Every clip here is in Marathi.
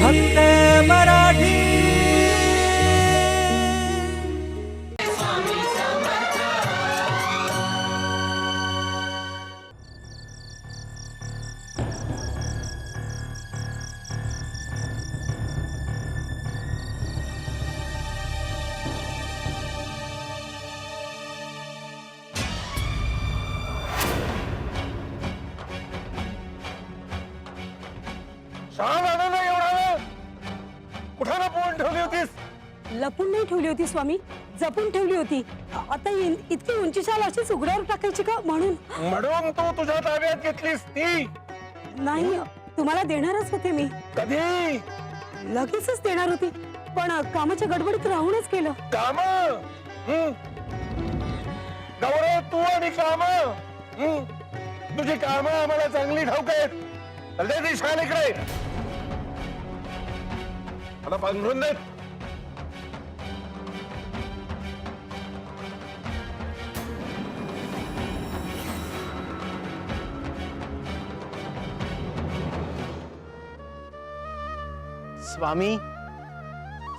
फक्त मराठी शाळा आणू ना एवढा वेळ कुठं ना पोहून ठेवली होतीस. लपून नाही ठेवली होती स्वामी जपून ठेवली होती. आता इन- इतकी उंची शाल अशीच उघड्यावर टाकायची का म्हणून? म्हणून तू तुझ्या ताब्यात घेतलीस ती. नाही तुम्हाला देणारच होते मी. कधी? लगेचच देणार होती पण अ, कामाच्या गडबडीत राहूनच केलं काम? गौरव तू आणि काम? तुझी काम आम्हाला चांगली ठाऊक आहेत. तर दे ती शाल इकडे. मला पांघरून देत स्वामी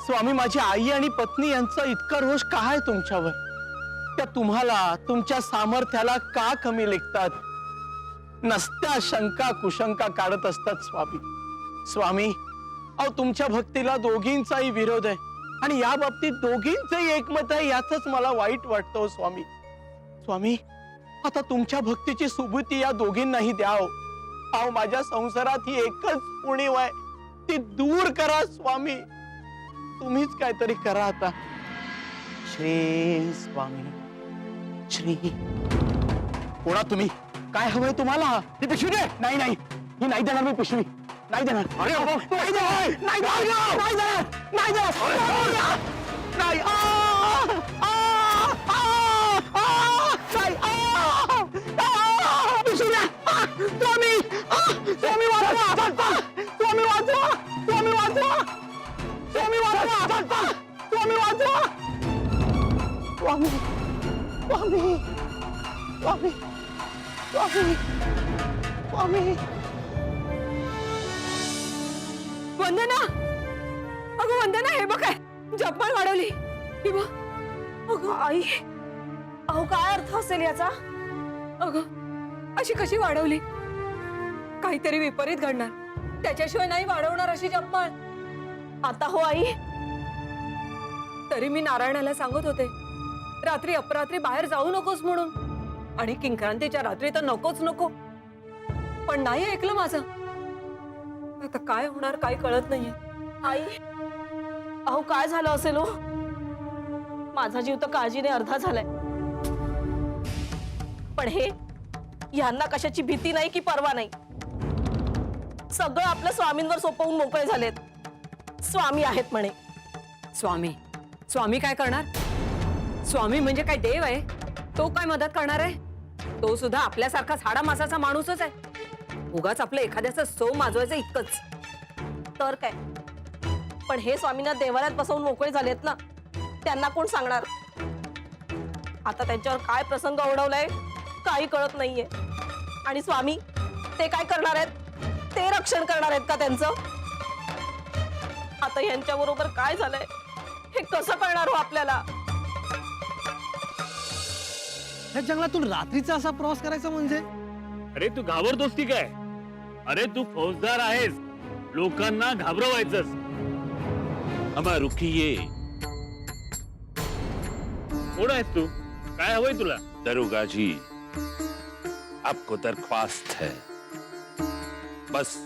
स्वामी माझी आई आणि पत्नी यांचा इतका रोष का आहे तुमच्यावर? त्या तुम्हाला तुमच्या सामर्थ्याला का कमी लेखतात? नसत्या शंका कुशंका काढत असतात स्वामी. स्वामी अहो तुमच्या भक्तीला दोघींचाही विरोध आहे. आणि या बाबतीत दोघींचंही एकमत आहे याच मला वाईट वाटतं हो, स्वामी. स्वामी आता तुमच्या भक्तीची सुबुती या दोघींनाही द्याव अहो माझ्या संसारात ही एकच उणीव आहे. ती दूर करा स्वामी. तुम्हीच काहीतरी करा आता. श्री स्वामी श्री. कोणा तुम्ही? काय हवंय तुम्हाला? ही पिशवी दे. नाही नाही. ही नाही देणार मी पिशवी. नाही देणार अरे नाही देणार नाही देणार नाही देणार नाही देणार नाही आ! आ! आ! आ! नाही आ! आ! पिशवी द्या. आ! स्वामी आ! स्वामी वाचवा स्वामी वाचवा स्वामी वाचवा स्वामी वाचवा स्वामी वाचवा वंदना! अगं वंदना हे बघ काय! जपान वाढवली. ही बघ. अगं आई. अहो काय अर्थ असेल याचा? अगं अशी कशी वाढवली? काहीतरी विपरीत घडणार. त्याच्याशिवाय नाही वाढवणार अशी जपमाळ आता हो आई. तरी मी नारायणाला सांगत होते रात्री अपरात्री बाहेर जाऊ नकोस म्हणून. आणि किंक्रांतीच्या रात्री तर नकोच नको. पण नाही ऐकलं माझं. आता काय होणार काय कळत नाहीये. आई अहो काय झालं असेल हो? माझा जीव तर काळजीने अर्धा झालाय. पण हे यांना कशाची भीती नाही की परवा नाही? सगळं आपल्या स्वामींवर सोपवून मोकळे झालेत. स्वामी आहेत म्हणे. स्वामी स्वामी काय करणार? स्वामी म्हणजे काय देव आहे? तो काय मदत करणार आहे? तो सुद्धा आपल्यासारखा झाडा मासाचा माणूसच आहे. उगाच आपलं एखाद्याचं सो माजवायचं इतकंच. तर काय? पण हे स्वामींना देवालयात बसवून मोकळे झालेत ना त्यांना कोण सांगणार? आता त्यांच्यावर काय प्रसंग ओढवलाय काही कळत नाहीये. आणि स्वामी ते काय करणार आहेत? ते रक्षण करणार आहेत का त्यांचं? आता यांच्या बरोबर काय झालंय? हे कसं कळणार हो आपल्याला? ह्या जंगलातून रात्रीचा असा प्रवास करायचा म्हणजे? अरे तू घाबरतोस की काय? अरे तू फौजदार आहेस. लोकांना घाबरवायचंस. अमा रुखिये कोण आहेस तू? काय हवंय तुला? दरोगा जी आपको दरख्वास्त है. बस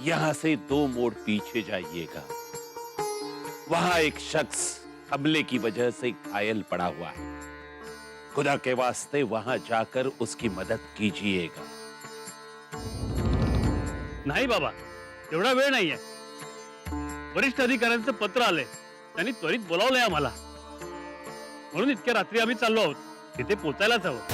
यहाँ से दो मोड़ पीछे जाइएगा. वहाँ एक शख्स हमले की वजह से घायल पड़ा हुआ है. खुदा के वास्ते वहाँ जाकर उसकी मदद कीजिएगा. नाही बाबा एवढा वेळ नाहीये. वरिष्ठ अधिकाऱ्यांचं पत्र आलंय. त्यांनी त्वरित बोलावलंय आम्हाला. म्हणून इतक्या रात्री आम्ही चाललो आहोत. तिथे पोचायलाच हवं.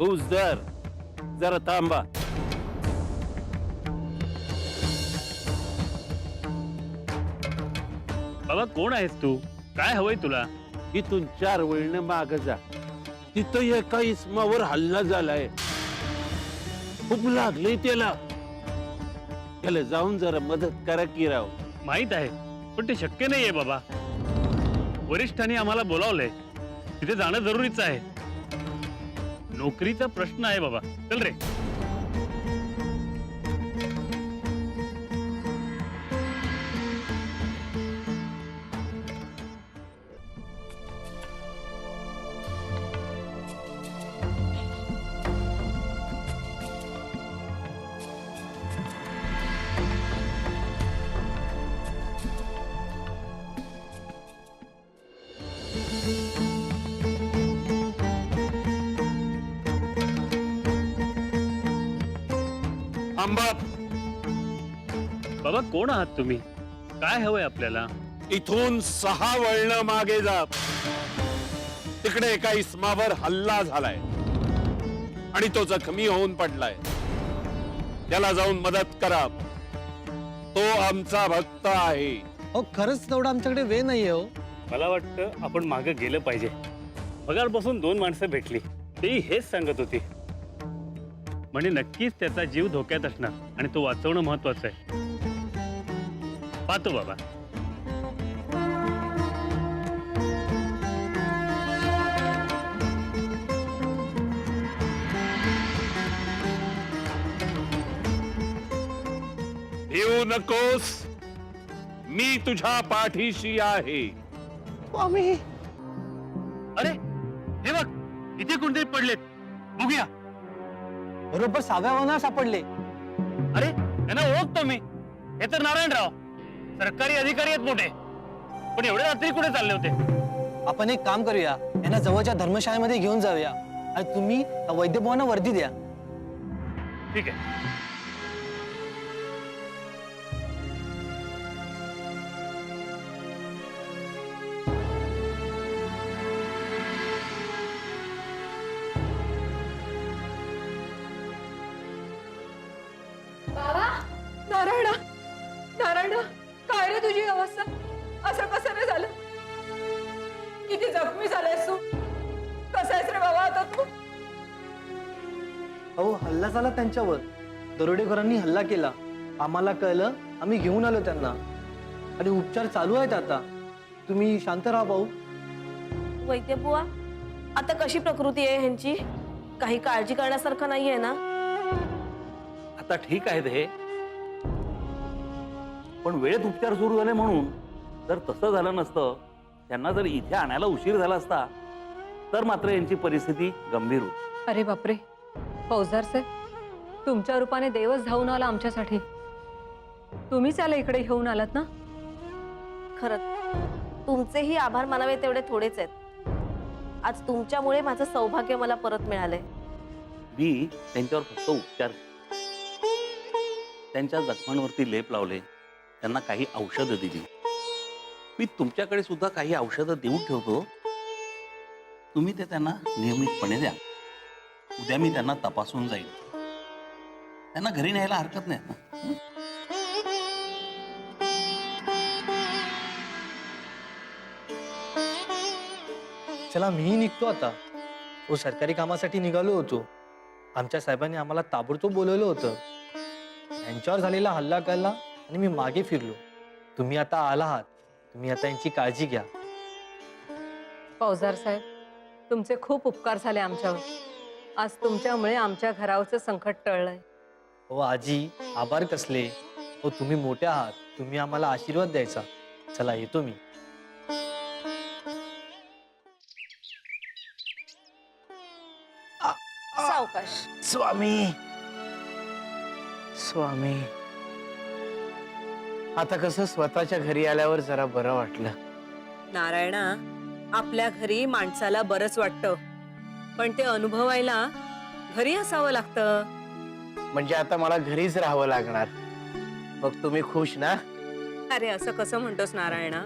Who's there? जरा थांबा बाबा कोण आहेस तू? काय हवंय तुला? इथून चार वळण माग जा. तिथं एका इस्मावर हल्ला झालाय. खूप लागलंय त्याला. त्याला जाऊन जरा मदत करा की राव. माहीत आहे पण ते शक्य नाहीये बाबा. वरिष्ठांनी आम्हाला बोलावलंय. तिथे जाणं जरुरीचं आहे. नोकरीचा प्रश्न आहे बाबा. चल रे. आंबा बाबा कोण आहात तुम्ही? काय हवंय आपल्याला? इथून सहा वळण मागे जा. तिकडे एका इस्मावर हल्ला झालाय. आणि तो जखमी होऊन पडलाय. त्याला जाऊन मदत करा. तो आमचा भक्त आहे. हो खरंच तेवढं आमच्याकडे वेळ नाहीये हो. मला वाटतं आपण मागे गेलं पाहिजे. पगारपासून दोन माणसं भेटली. तेही हेच सांगत होती. म्हणजे नक्कीच त्याचा जीव धोक्यात असणार आणि तो वाचवणं महत्वाचं आहे. पाहतो बाबा. भिवू नकोस. मी तुझ्या पाठीशी आहे. स्वामी बरोबर सहाव्या वाहनावर सापडले. अरे यांना ओळखतो मी. हे तर नारायणराव. सरकारी अधिकारी आहेत मोठे. पण एवढ्या रात्री कुठे चालले होते? आपण एक काम करूया. यांना जवळच्या धर्मशाळेमध्ये घेऊन जाऊया. आणि तुम्ही वैद्यभवाना वर्दी द्या. ठीक आहे. रे तुझी अवस्था असं कसं रे झालं? किती जखमी झालायस तू? कसा आहेस रे बाबा आता तू? अहो हल्ला झाला त्यांच्यावर. दरोडेखोरांनी हल्ला केला. आम्हाला कळलं आम्ही घेऊन आलो त्यांना. आणि उपचार चालू आहेत आता. तुम्ही शांत राहा भाऊ. वैद्य बुवा आता कशी प्रकृती आहे ह्यांची? काही काळजी करण्यासारखं नाहीये ना? आता ठीक आहे ते पण वेळेत उपचार सुरू झाले म्हणून जर तसं झालं नसतं त्यांना जर इथे आणायला उशीर झाला असता तर मात्र यांची परिस्थिती गंभीर होती. अरे बापरे. फौजदार साहेब तुमच्या रूपाने देवच धावून आला आमच्यासाठी. तुम्हीच याला इकडे घेऊन आलात ना? खरंच. तुमचेही आभार मानावे तेवढे थोडेच आहेत. आज तुमच्यामुळे माझं सौभाग्य मला परत मिळालंय. मी त्यांच्यावर फक्त उपचार त्यांच्या जखमांवरती लेप लावले. त्यांना काही औषधं दिली. मी तुमच्याकडे सुद्धा काही औषधं देऊन ठेवतो. तुम्ही ते त्यांना नियमितपणे द्या. उद्या मी त्यांना तपासून जाईल. त्यांना घरी न्यायला हरकत नाही. ना चला मीही निघतो आता. हो सरकारी कामासाठी निघालो होतो. आमच्या साहेबांनी आम्हाला ताबडतोब बोलवलं होतं. यांच्यावर झालेला हल्ला कळला. आणि मी मागे फिरलो. तुम्ही आता आला आहात तुम्ही आता यांची काळजी घ्या. फौजदार साहेब तुमचे खूप उपकार झाले आमच्यावर. आज तुमच्यामुळे आमच्या घरावरचं संकट टळलंय. हो आजी आभार कसले? हो तुम्ही मोठे आहात. तुम्ही आम्हाला आशीर्वाद द्यायचा. चला येतो मी. सावकाश. स्वामी. स्वामी. आता कसं स्वतःच्या घरी आल्यावर जरा बरं वाटलं. नारायणा आपल्या घरी माणसाला बरंच वाटतं. पण ते अनुभवायला घरी असावं लागतं. म्हणजे आता मला घरीच राहावं लागणार. मग तुम्ही खुश ना? अरे असं कसं म्हणतोस नारायणा?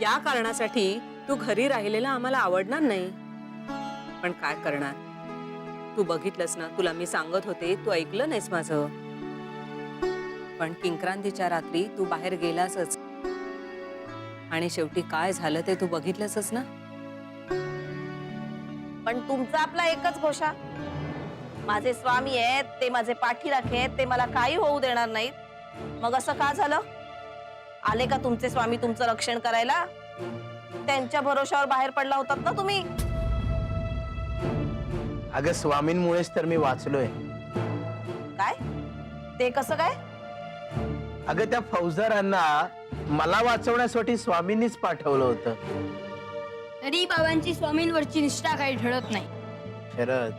या कारणासाठी तू घरी राहिलेला आम्हाला आवडणार नाही. पण काय करणार? तू बघितलंस ना तुला मी सांगत होते तू ऐकलं नाहीस माझं. पण किंक्रांतीच्या रात्री तू बाहेर गेलासच. आणि शेवटी काय झालं ते तू बघितलंसच ना? पण तुमचा आपला एकच घोषा. माझे स्वामी आहेत ते माझे पाठीराखे आहेत ते मला काही होऊ देणार नाहीत. मग असं का झालं? आले का तुमचे स्वामी तुमचं रक्षण करायला? त्यांच्या भरोशावर बाहेर पडला होतात ना तुम्ही? अगं स्वामींमुळेच तर मी वाचलोय. काय? ते कसं काय? अगं त्या फौजदारांना मला वाचवण्यासाठी स्वामींनीच पाठवलं होतं. तरी बाबांची स्वामींवरची निष्ठा काही ढळत नाही. शरद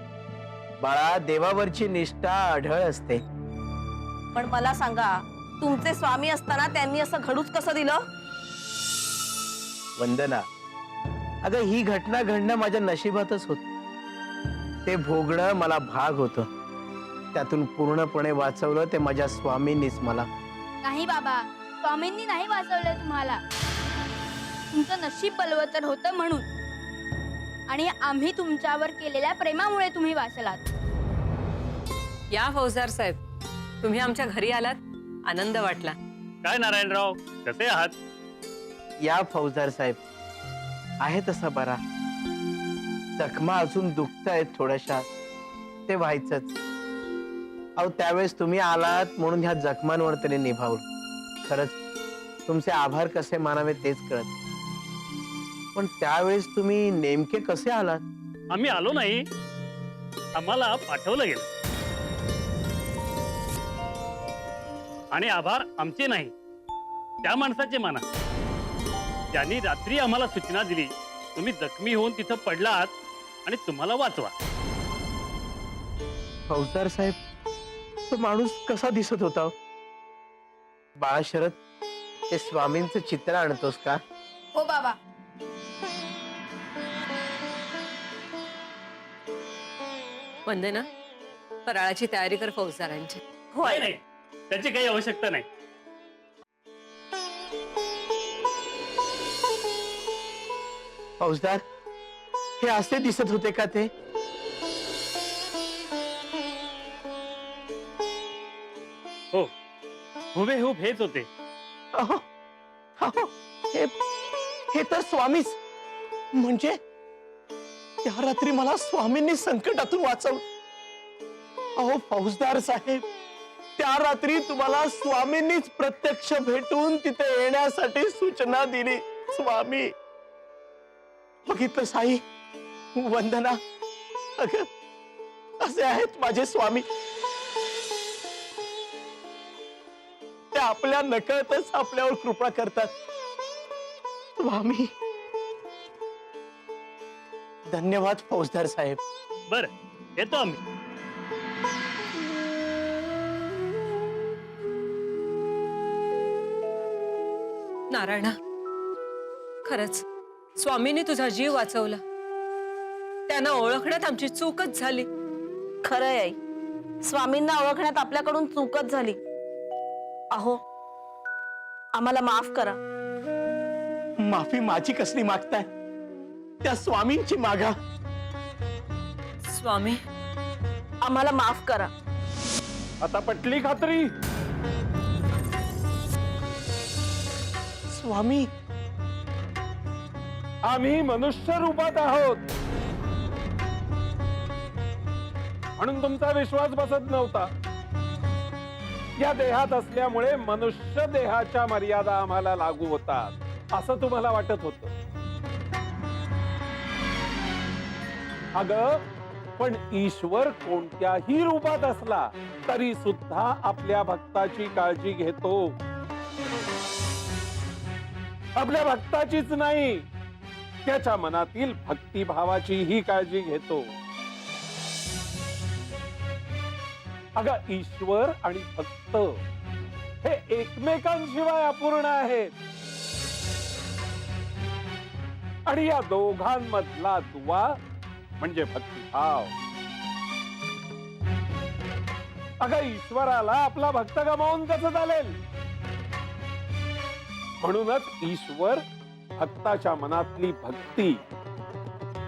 बाळा देवावरची निष्ठा आढळ असते. पण मला सांगा तुमचे स्वामी असताना त्यांनी असं घडूच कसं दिलं? वंदना अगं ही घटना घडणं माझ्या नशिबातच होत. ते भोगणं मला भाग होत. त्यातून पूर्णपणे वाचवलं ते माझ्या स्वामींनीच मला. नाही बाबा. स्वामींनी नाही वाचवलं तुम्हाला. तुमचं नशीब बलवतर होतं म्हणून. आणि आम्ही तुमच्यावर केलेल्या प्रेमामुळे तुम्ही वाचलात. या फौजदार साहेब. तुम्ही आमच्या घरी आलात. आनंद वाटला. काय नारायणराव? कसे आहात? या फौजदार साहेब. आहे तसा बरा. जखमा अजून दुखत आहेत थोड्याशा. ते व्हायचंच. अहो त्यावेळेस तुम्ही आलात म्हणून ह्या जखमांवर तरी निभावलं. खरंच तुमचे आभार कसे मानावे तेच कळत पण त्यावेळेस तुम्ही नेमके कसे आलात? आम्ही आलो नाही. आम्हाला पाठवलं गेलं. आणि आभार आमचे नाही. त्या माणसाचे माना. त्यांनी रात्री आम्हाला सूचना दिली तुम्ही जखमी होऊन तिथं पडलात आणि तुम्हाला वाचवा. फौजदार साहेब तो माणूस कसा दिसत होता? हो? बाळा शरद ते स्वामींचं चित्र आणतोस का? हो बाबा. वंदना फराळाची तयारी कर फौजदारांची. नाही नाही. त्याची काही आवश्यकता नाही. फौजदार हे असे दिसत होते का ते? हुबेहूब हेच होते. अहो, अहो, हे हे तर स्वामीच. म्हणजे त्या रात्री मला स्वामींनी संकटातून वाचवलं अहो फौजदार साहेब त्या रात्री तुम्हाला स्वामींनीच प्रत्यक्ष भेटून तिथे येण्यासाठी सूचना दिली स्वामी. बघितलं साई वंदना. असे आहेत माझे स्वामी. आपल्या नकळतच आपल्यावर कृपा करतात. स्वामी. धन्यवाद फौजदार साहेब. बर येतो आम्ही. नारायणा खरंच स्वामींनी तुझा जीव वाचवला. त्यांना ओळखण्यात आमची चूकच झाली. खरंय आई. स्वामींना ओळखण्यात आपल्याकडून चूकच झाली. अहो आम्हाला माफ करा. माफी माझी कसली मागताय? त्या स्वामींची मागा. स्वामी? आम्हाला माफ करा. आता पटली खात्री? स्वामी आम्ही मनुष्य रूपात आहोत. म्हणून तुमचा विश्वास बसत नव्हता. या देहात असल्यामुळे मनुष्य देहाच्या मर्यादा आम्हाला लागू होतात. असं तुम्हाला वाटत होत. अग पण ईश्वर कोणत्याही रूपात असला तरी सुद्धा आपल्या भक्ताची काळजी घेतो. आपल्या भक्ताचीच नाही त्याच्या मनातील भक्तिभावाची ही काळजी घेतो. अगं ईश्वर आणि भक्त हे एकमेकांशिवाय अपूर्ण आहेत. आणि या दोघांमधला दुवा म्हणजे भक्तिभाव. अगं ईश्वराला आपला भक्त गमावून कसं चालेल? म्हणूनच ईश्वर भक्ताच्या मनातली भक्ती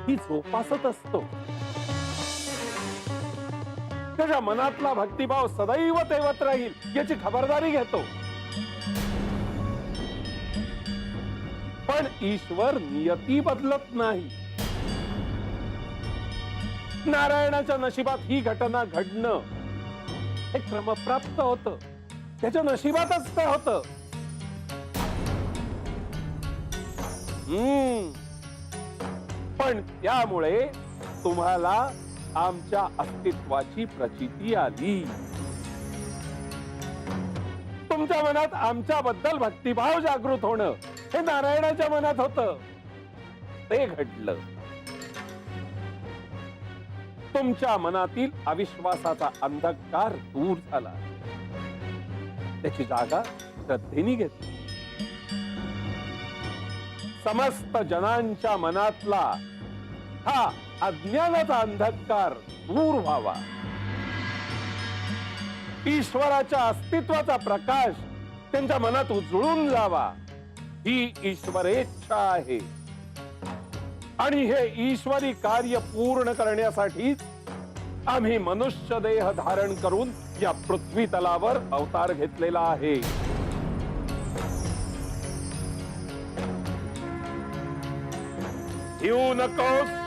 ही जोपासत असतो. त्याच्या मनातला भक्तिभाव सदैव तेवत राहील याची खबरदारी घेतो. पण ईश्वर नियती बदलत नाही. नारायणाच्या नशिबात ही घटना घडणं हे क्रमप्राप्त होत. त्याच्या नशिबातच ते होत. पण त्यामुळे तुम्हाला आमच्या अस्तित्वाची प्रचिती आली. तुमच्या मनात आमच्याबद्दल भक्तिभाव जागृत होणं हे नारायणाच्या मनात होत. ते घडलं. तुमच्या मनातील अविश्वासाचा अंधकार दूर झाला. त्याची जागा श्रद्धेने घेतली. समस्त जनांच्या मनातला हा अज्ञानाचा अंधकार दूर व्हावा. ईश्वराच्या अस्तित्वाचा प्रकाश त्यांच्या मनात उजळून जावा. ही ईश्वरेच्छा आहे. आणि हे ईश्वरी कार्य पूर्ण करण्यासाठीच आम्ही मनुष्य देह धारण करून या पृथ्वी तलावर अवतार घेतलेला आहे. येऊ नकोस.